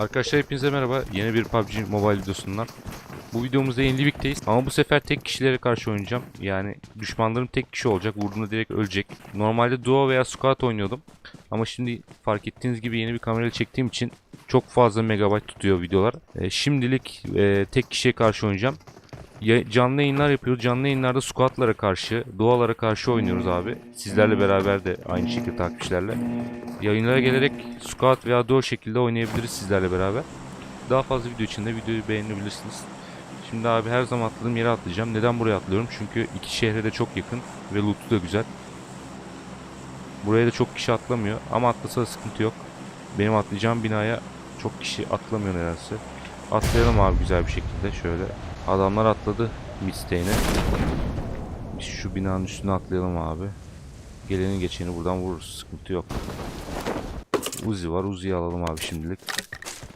Arkadaşlar hepinize merhaba. Yeni bir PUBG Mobile videosundan. Bu videomuzda yeni Livik'teyiz. Ama bu sefer tek kişilere karşı oynayacağım. Yani düşmanlarım tek kişi olacak. Vurduğunda direkt ölecek. Normalde duo veya squad oynuyordum. Ama şimdi fark ettiğiniz gibi yeni bir kamerayla çektiğim için çok fazla megabayt tutuyor videolar. E, şimdilik e, tek kişiye karşı oynayacağım. Canlı yayınlar yapıyoruz. Canlı yayınlarda squatlara karşı, dualara karşı oynuyoruz abi. Sizlerle beraber de aynı şekilde takipçilerle. Yayınlara gelerek squat veya duo şekilde oynayabiliriz sizlerle beraber. Daha fazla video için de videoyu beğenebilirsiniz. Şimdi abi her zaman atladığım yere atlayacağım. Neden buraya atlıyorum? Çünkü iki şehre de çok yakın ve loot'u da güzel. Buraya da çok kişi atlamıyor ama atlasa da sıkıntı yok. Benim atlayacağım binaya çok kişi atlamıyor nedense. Atlayalım abi güzel bir şekilde şöyle. Adamlar atladı midstay'ine. Biz şu binanın üstüne atlayalım abi. Geleni geçeni buradan vururuz. Sıkıntı yok. Uzi var. Uzi'yi alalım abi şimdilik.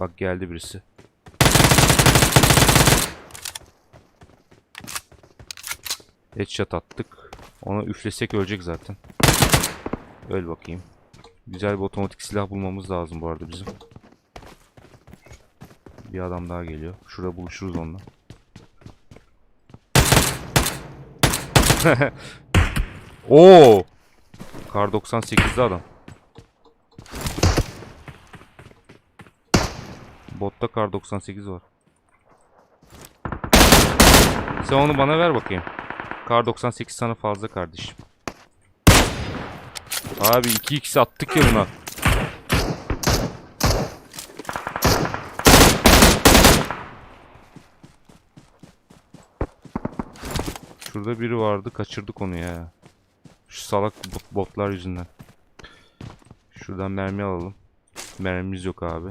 Bak geldi birisi. Headshot attık. Ona üflesek ölecek zaten. Öl bakayım. Güzel bir otomatik silah bulmamız lazım bu arada bizim. Bir adam daha geliyor. Şurada buluşuruz onunla. Oo! Kar 98'de adam. Botta kar 98 var. Sen onu bana ver bakayım. Kar 98 sana fazla kardeşim. Abi 2x attık ya buna. Şurada biri vardı kaçırdık onu ya. Şu salak bot- botlar yüzünden. Şuradan mermi alalım. Mermimiz yok abi.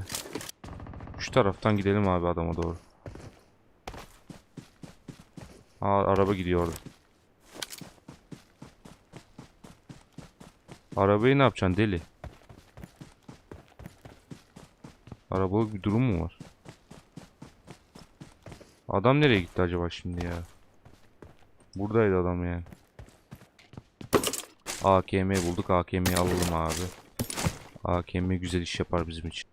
Şu taraftan gidelim abi adama doğru. Aa araba gidiyor orada. Arabayı ne yapacaksın deli? Arabalık bir durum mu var? Adam nereye gitti acaba şimdi ya? Buradaydı adam yani. AKM bulduk. AKM'yi alalım abi. AKM güzel iş yapar bizim için.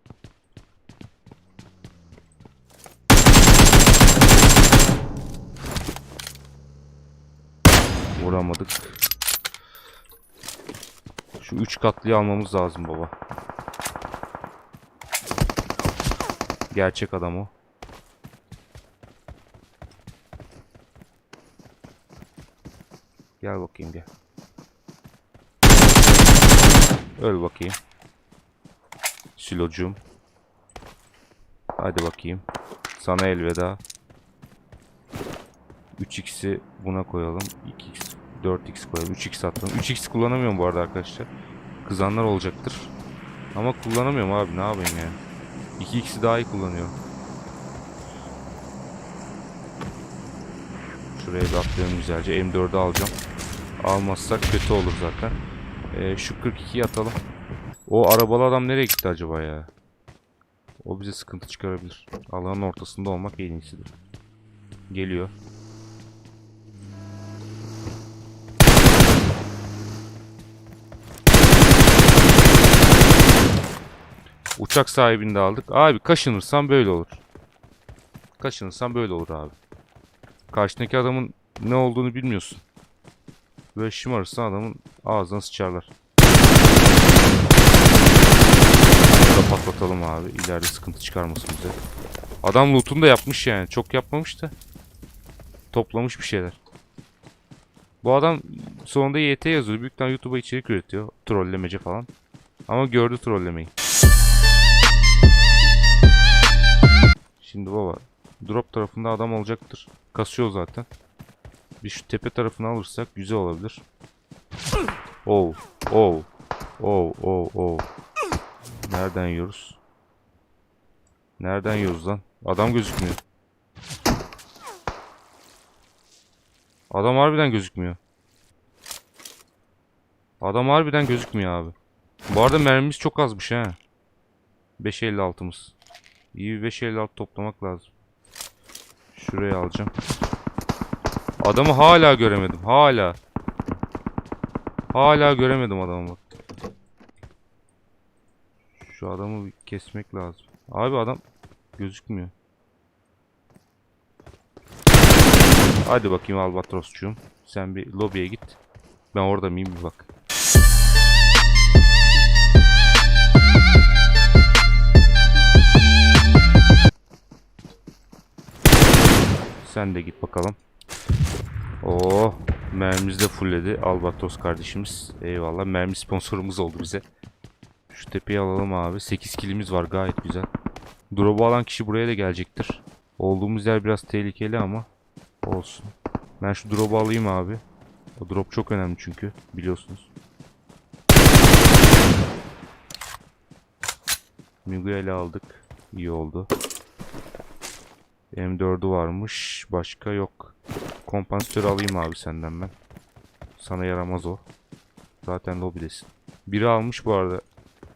Vuramadık. Şu üç katlıyı almamız lazım baba. Gerçek adam o. Gel bakayım gel. Öl bakayım. Silocuğum. Hadi bakayım. Sana elveda. 3x'i buna koyalım. 2x, 4x koyalım. 3x attım. 3x kullanamıyorum bu arada arkadaşlar. Kızanlar olacaktır. Ama kullanamıyorum abi ne yapayım yani. 2x'i daha iyi kullanıyorum. Şuraya bir atlayalım güzelce. M4'ü alacağım. Almazsak kötü olur zaten. Ee, şu 42'yi atalım. O arabalı adam nereye gitti acaba ya? O bize sıkıntı çıkarabilir. Alanın ortasında olmak en iyisidir. Geliyor. Uçak sahibini de aldık. Abi kaşınırsan böyle olur. Kaşınırsan böyle olur abi. Karşındaki adamın ne olduğunu bilmiyorsun. Böyle şımarırsan adamın ağzına sıçarlar. Burada patlatalım abi. İleride sıkıntı çıkarmasın bize. Adam loot'unu da yapmış yani. Çok yapmamış da. Toplamış bir şeyler. Bu adam sonunda YT yazıyor. Büyük ihtimalle YouTube'a içerik üretiyor. Trollemece falan. Ama gördü trollemeyi. Şimdi baba. Drop tarafında adam olacaktır. Kasıyor zaten. Bir şu tepe tarafını alırsak güzel olabilir. Oh. Oh. Oh. Oh. Oh. Nereden yiyoruz? Nereden yiyoruz lan? Adam gözükmüyor. Adam harbiden gözükmüyor. Adam harbiden gözükmüyor abi. Bu arada mermimiz çok azmış ha. 5.56'mız. İyi bir 5.56 toplamak lazım. Şuraya alacağım. Adamı hala göremedim. Hala. Hala göremedim adamı bak. Şu adamı kesmek lazım. Abi adam gözükmüyor. Hadi bakayım Albatrosçuğum. Sen bir lobiye git. Ben orada mıyım bir bak. Sen de git bakalım. Oo, mermimiz de fullledi Albatros kardeşimiz. Eyvallah. Mermi sponsorumuz oldu bize. Şu tepeyi alalım abi. 8 kilimiz var gayet güzel. Drop'u alan kişi buraya da gelecektir. Olduğumuz yer biraz tehlikeli ama olsun. Ben şu drop'u alayım abi. O drop çok önemli çünkü biliyorsunuz. Miguel'i aldık. İyi oldu. M4'ü varmış. Başka yok. Kompansatör alayım abi senden ben. Sana yaramaz o. Zaten lobidesin. Biri almış bu arada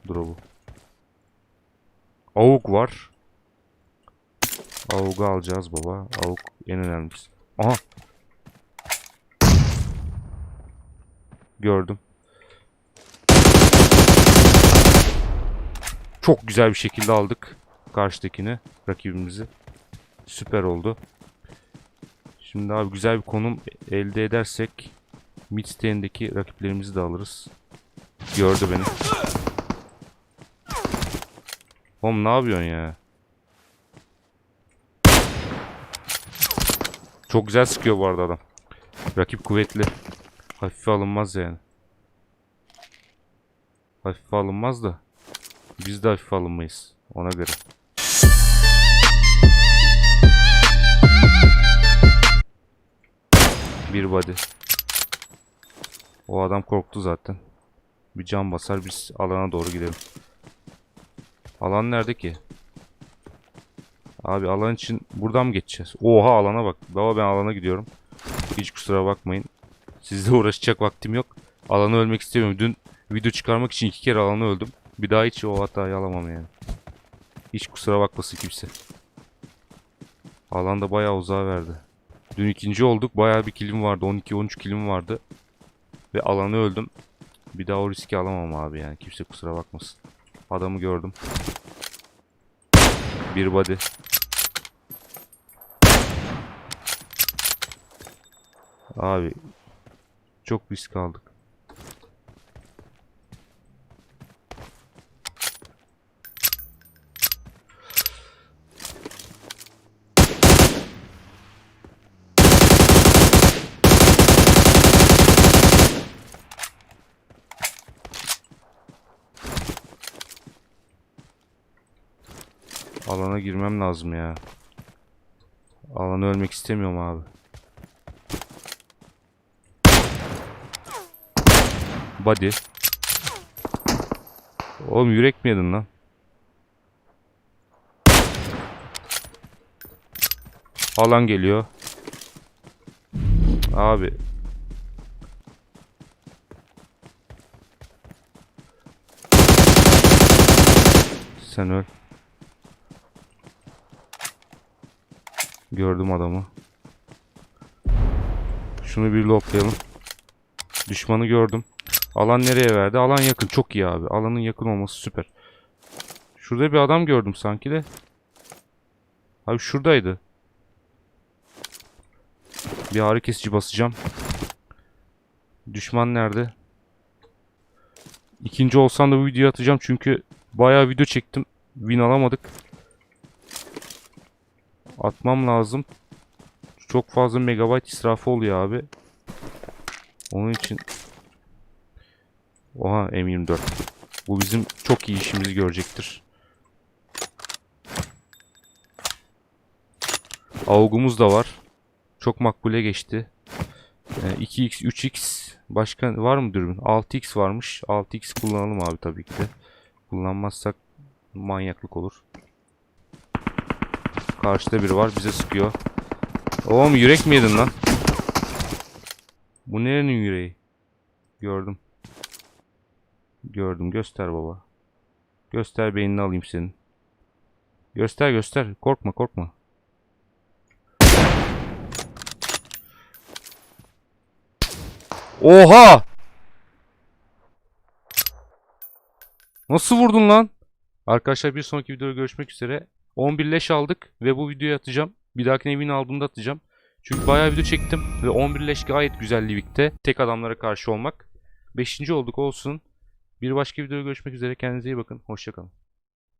drop'u. Avuk var. Avuk'u alacağız baba. Avuk en önemlisi. Aha. Gördüm. Çok güzel bir şekilde aldık karşıdakini, rakibimizi. Süper oldu. Şimdi abi güzel bir konum elde edersek Midstay'indeki rakiplerimizi de alırız. Gördü beni. Oğlum ne yapıyorsun ya? Çok güzel sıkıyor bu arada adam. Rakip kuvvetli. Hafife alınmaz yani. Hafife alınmaz da biz de hafife alınmayız. Ona göre. Bir body. O adam korktu zaten. Bir can basar biz alana doğru gidelim. Alan nerede ki? Abi alan için buradan mı geçeceğiz? Oha alana bak. Baba ben alana gidiyorum. Hiç kusura bakmayın. Sizle uğraşacak vaktim yok. Alanı ölmek istemiyorum. Dün video çıkarmak için iki kere alanı öldüm. Bir daha hiç o hatayı alamam yani. Hiç kusura bakmasın kimse. Alanda bayağı uzağa verdi. Dün ikinci olduk. Bayağı bir kilim vardı. 12-13 kilim vardı. Ve alanı öldüm. Bir daha o riski alamam abi yani. Kimse kusura bakmasın. Adamı gördüm. Bir body. Abi çok risk aldık. Alana girmem lazım ya. Alana ölmek istemiyorum abi. Body. Oğlum yürek mi yedin lan? Alan geliyor. Abi. Sen öl. Gördüm adamı. Şunu bir loplayalım. Düşmanı gördüm. Alan nereye verdi? Alan yakın. Çok iyi abi. Alanın yakın olması süper. Şurada bir adam gördüm sanki de. Abi şuradaydı. Bir ağrı kesici basacağım. Düşman nerede? İkinci olsam da bu videoyu atacağım çünkü bayağı video çektim. Win alamadık. Atmam lazım. Çok fazla megabayt israfı oluyor abi. Onun için Oha M24. Bu bizim çok iyi işimizi görecektir. Augumuz da var. Çok makbule geçti. Ee, 2x, 3x başka var mı dürbün? 6x varmış. 6x kullanalım abi tabii ki de. Kullanmazsak manyaklık olur. Karşıda biri var bize sıkıyor. Oğlum yürek mi yedin lan? Bu nerenin yüreği? Gördüm. Gördüm. Göster baba. Göster beynini alayım senin. Göster göster. Korkma korkma. Oha! Nasıl vurdun lan? Arkadaşlar bir sonraki videoda görüşmek üzere. 11 leş aldık ve bu videoyu atacağım. Bir dahakine evini aldığımda atacağım. Çünkü bayağı video çektim ve 11 leş gayet güzel Livik'te. Tek adamlara karşı olmak. 5. olduk olsun. Bir başka videoda görüşmek üzere. Kendinize iyi bakın. Hoşçakalın.